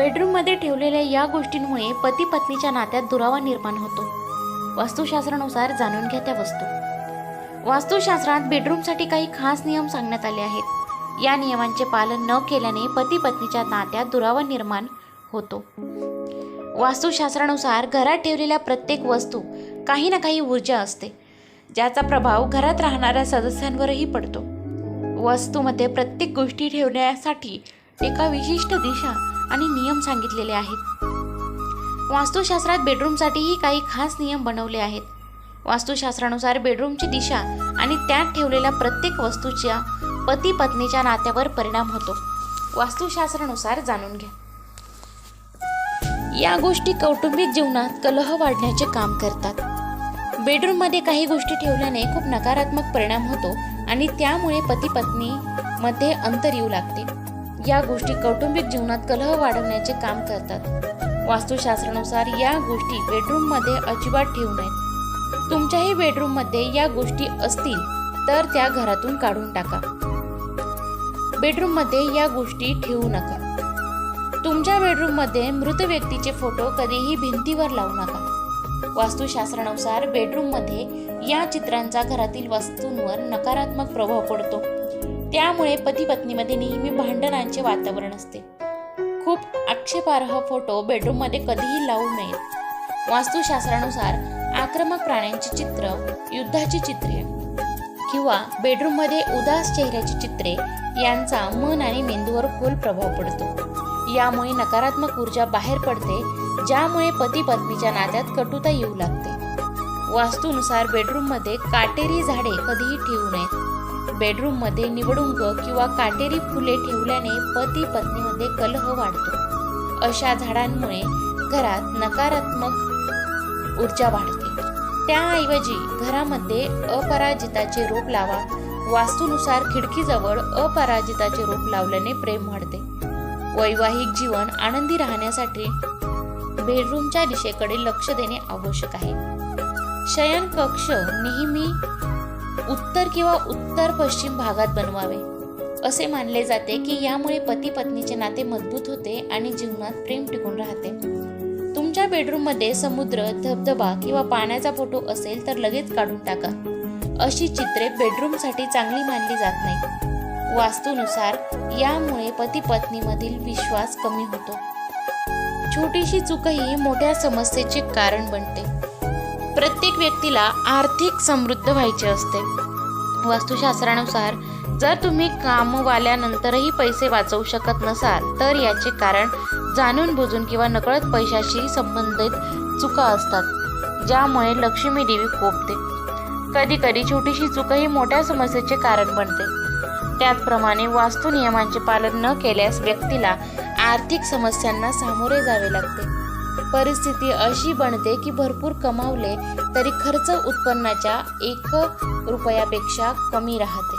बेडरूममध्ये ठेवलेल्या या गोष्टींमुळे पती पत्नीच्या नात्यात दुरावा निर्माण होतो. वास्तुशास्त्रानुसार जाणून घ्या त्या वस्तू. वास्तुशास्त्रात बेडरूमसाठी काही खास नियम सांगण्यात आले आहेत. या नियमांचे पालन न केल्याने पती पत्नीच्या नात्यात दुरावा निर्माण होतो. वास्तुशास्त्रानुसार घरात ठेवलेल्या प्रत्येक वस्तू काही ना काही ऊर्जा असते ज्याचा प्रभाव घरात राहणाऱ्या सदस्यांवरही पडतो. वस्तूमध्ये प्रत्येक गोष्टी ठेवण्यासाठी एका विशिष्ट दिशा आणि नियम सांगितलेले आहेत. वास्तुशास्त्रात बेडरूमसाठीही काही खास नियम बनवले आहेत. वास्तुशास्त्रानुसार बेडरूमची दिशा आणि त्यात ठेवलेल्या प्रत्येक वस्तूच्या पती पत्नीच्या नात्यावर परिणाम होतो. वास्तुशास्त्रानुसार जाणून घ्या. या गोष्टी कौटुंबिक जीवनात कलह वाढण्याचे काम करतात. बेडरूममध्ये काही गोष्टी ठेवल्याने खूप नकारात्मक परिणाम होतो आणि त्यामुळे पती पत्नी मध्ये अंतर येऊ लागते. या गोष्टी कौटुंबिक जीवनात कलह वाढवण्याचे काम करतात. वास्तुशास्त्रानुसार या गोष्टी बेडरूममध्ये अजिबात ठेवू नयेत. तुमच्याही बेडरूममध्ये या गोष्टी असतील तर त्या घरातून काढून टाका. बेडरूममध्ये या गोष्टी ठेवू नका. तुमच्या बेडरूममध्ये मृत व्यक्तीचे फोटो कधीही भिंतीवर लावू नका. वास्तुशास्त्रानुसार बेडरूममध्ये या चित्रांचा घरातील वस्तूंवर नकारात्मक प्रभाव पडतो. त्यामुळे पती पत्नीमध्ये नेहमी भांडणांचे वातावरण असते. खूप आक्षेपार्ह फोटो बेडरूममध्ये कधीही लावू नयेत. वास्तुशास्त्रानुसार आक्रमक प्राण्यांची चित्र युद्धाची चित्रे किंवा बेडरूममध्ये उदास चेहऱ्याची चित्रे यांचा मन आणि मेंदूवर खोल प्रभाव पडतो. यामुळे नकारात्मक ऊर्जा बाहेर पडते ज्यामुळे पती पत्नीच्या नात्यात कटुता येऊ लागते. वास्तूनुसार बेडरूममध्ये काटेरी झाडे कधीही ठेवू नयेत. बेडरूममध्ये निवडुंग किंवा काटेरी फुले ठेवल्याने पती पत्नीमध्ये कलह वाढतो. अशा झाडांमुळे घरात नकारात्मक ऊर्जा वाढते. त्याऐवजी घरामध्ये अपराजिताचे रोप लावा. वास्तूनुसार खिडकीजवळ अपराजिताचे रोप लावल्याने प्रेम वाढते. वैवाहिक जीवन आनंदी राहण्यासाठी बेडरूमच्या दिशेकडे लक्ष देणे आवश्यक आहे. शयन कक्ष नेहमी उत्तर किंवा उत्तर पश्चिम भागात बनवावे. असे मानले जाते की यामुळे पती पत्नीचे नाते मजबूत होते आणि जीवनात प्रेम टिकून राहते. तुमच्या बेडरूममध्ये समुद्र धबधबा किंवा पाण्याचा फोटो असेल तर लगेच काढून टाका. अशी चित्रे बेडरूमसाठी चांगली मानली जात नाही वास्तूनुसार यामुळे पती पत्नीमधील विश्वास कमी होतो. छोटीशी चूकही मोठ्या समस्येचे कारण बनते. प्रत्येक व्यक्तीला आर्थिक समृद्ध व्हायचे असते. वास्तुशास्त्रानुसार जर तुम्ही कामवाल्यानंतरही पैसे वाचवू शकत नसाल तर याचे कारण जाणून बुजून किंवा नकळत पैशाशी संबंधित चुका असतात ज्यामुळे लक्ष्मी देवी कोपते. कधी कधी छोटीशी चूकही मोठ्या समस्येचे कारण बनते. त्याचप्रमाणे वास्तू नियमांचे पालन न केल्यास व्यक्तीला आर्थिक समस्यांना सामोरे जावे लागते. परिस्थिती अशी बनते की भरपूर कमावले तरी खर्च उत्पन्नाच्या एक रुपयापेक्षा कमी राहते.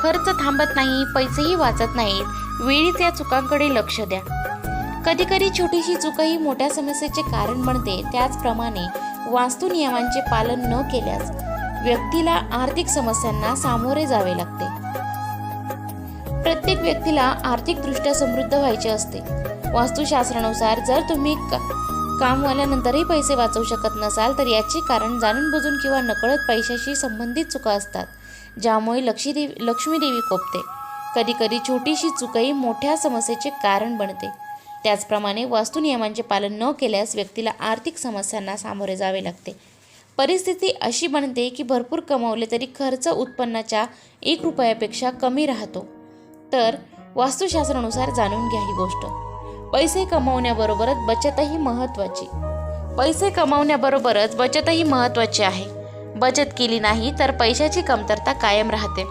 खर्च थांबत नाही पैसेही वाचत नाहीत. वेळी त्या चुकांकडे लक्ष द्या. कधी कधी छोटीशी चुकही मोठ्या समस्येचे कारण बनते. त्याचप्रमाणे वास्तू नियमांचे पालन न केल्यास व्यक्तीला आर्थिक समस्यांना सामोरे जावे लागते. प्रत्येक व्यक्तीला आर्थिकदृष्ट्या समृद्ध व्हायचे असते. वास्तुशास्त्रानुसार जर तुम्ही का कामवाल्यानंतरही पैसे वाचवू शकत नसाल तर याचे कारण जाणून बुजून किंवा नकळत पैशाशी संबंधित चुका असतात ज्यामुळे लक्ष्मी देवी लक्ष्मी देवी कोपते. कधीकधी छोटीशी चुकही मोठ्या समस्येचे कारण बनते. त्याचप्रमाणे वास्तू नियमांचे पालन न केल्यास व्यक्तीला आर्थिक समस्यांना सामोरे जावे लागते. परिस्थिती अशी बनते की भरपूर कमावले तरी खर्च उत्पन्नाच्या एक रुपयापेक्षा कमी राहतो. तर वास्तुशास्त्रानुसार जाणून घ्या ही गोष्ट. पैसे कमावण्याबरोबरच बचतही महत्त्वाची. पैसे कमावण्याबरोबरच बचतही महत्त्वाची आहे. बचत केली नाही तर पैशाची कमतरता कायम राहते.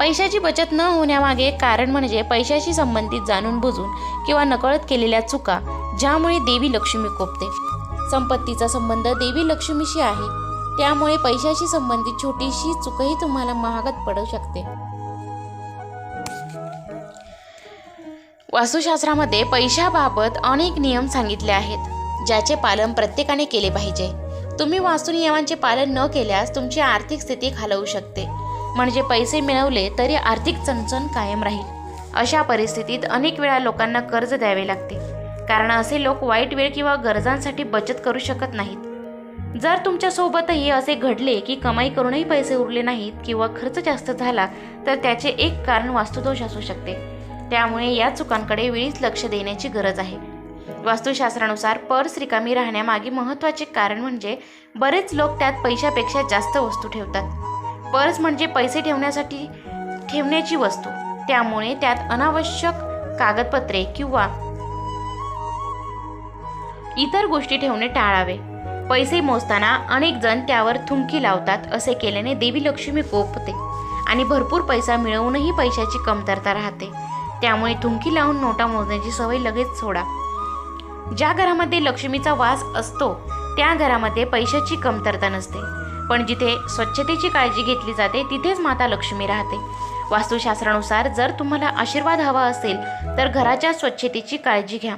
पैशाची बचत न होण्यामागे कारण म्हणजे पैशाशी संबंधित जाणून बुजून किंवा नकळत केलेल्या चुका ज्यामुळे देवी लक्ष्मी कोपते. संपत्तीचा संबंध देवी लक्ष्मीशी आहे. त्यामुळे पैशाशी संबंधित छोटीशी चुकही तुम्हाला महागात पडू शकते. वास्तुशास्त्रामध्ये पैशाबाबत अनेक नियम सांगितले आहेत ज्याचे पालन प्रत्येकाने केले पाहिजे. तुम्ही वास्तू नियमांचे पालन न केल्यास तुमची आर्थिक स्थिती खालवू शकते. म्हणजे पैसे मिळवले तरी आर्थिक चणचण कायम राहील. अशा परिस्थितीत अनेक वेळा लोकांना कर्ज द्यावे लागते. कारण असे लोक वाईट वेळ किंवा गरजांसाठी बचत करू शकत नाहीत. जर तुमच्यासोबतही असे घडले की कमाई करूनही पैसे उरले नाहीत किंवा खर्च जास्त झाला तर त्याचे एक कारण वास्तुदोष असू शकते. त्यामुळे या चुकांकडे वेळीच लक्ष देण्याची गरज आहे. वास्तुशास्त्रानुसार पर्स रिकामी राहण्यामागे महत्त्वाचे कारण म्हणजे बरेच लोक त्यात पैशापेक्षा जास्त वस्तू ठेवतात. पर्स म्हणजे पैसे ठेवण्यासाठी ठेवण्याची वस्तू. त्यामुळे त्यात अनावश्यक कागदपत्रे किंवा इतर गोष्टी ठेवणे टाळावे. पैसे मोजताना अनेक जण त्यावर थुंकी लावतात असे केल्याने देवी लक्ष्मी कोपते आणि भरपूर पैसा मिळवूनही पैशाची कमतरता राहते. त्यामुळे थुंकी लावून नोटा मोजण्याची सवय लगेच सोडा. ज्या घरामध्ये लक्ष्मीचा वास असतो त्या घरामध्ये पैशाची कमतरता नसते. पण जिथे स्वच्छतेची काळजी घेतली जाते तिथेच माता लक्ष्मी राहते. वास्तुशास्त्रानुसार जर तुम्हाला आशीर्वाद हवा असेल तर घराच्या स्वच्छतेची काळजी घ्या.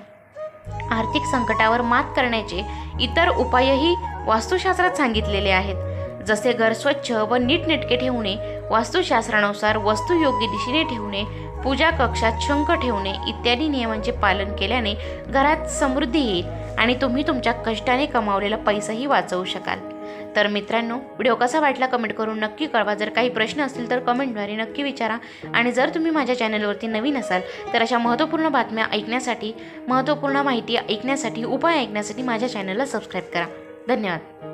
आर्थिक संकटावर मात करण्याचे इतर उपायही वास्तुशास्त्रात सांगितलेले आहेत. जसे घर स्वच्छ व नीटनेटके ठेवणे वास्तुशास्त्रानुसार वस्तू योग्य दिशेने ठेवणे पूजा कक्षात शंख ठेवणे इत्यादी नियमांचे पालन केल्याने घरात समृद्धी येईल आणि तुम्ही तुमच्या कष्टाने कमावलेला पैसाही वाचवू शकाल. तर मित्रांनो व्हिडिओ कसा वाटला कमेंट करून नक्की कळवा. जर काही प्रश्न असतील तर कमेंटद्वारे नक्की विचारा. आणि जर तुम्ही माझ्या चॅनलवरती नवीन असाल तर अशा महत्त्वपूर्ण बातम्या ऐकण्यासाठी महत्त्वपूर्ण माहिती ऐकण्यासाठी उपाय ऐकण्यासाठी माझ्या चॅनलला सबस्क्राईब करा. धन्यवाद.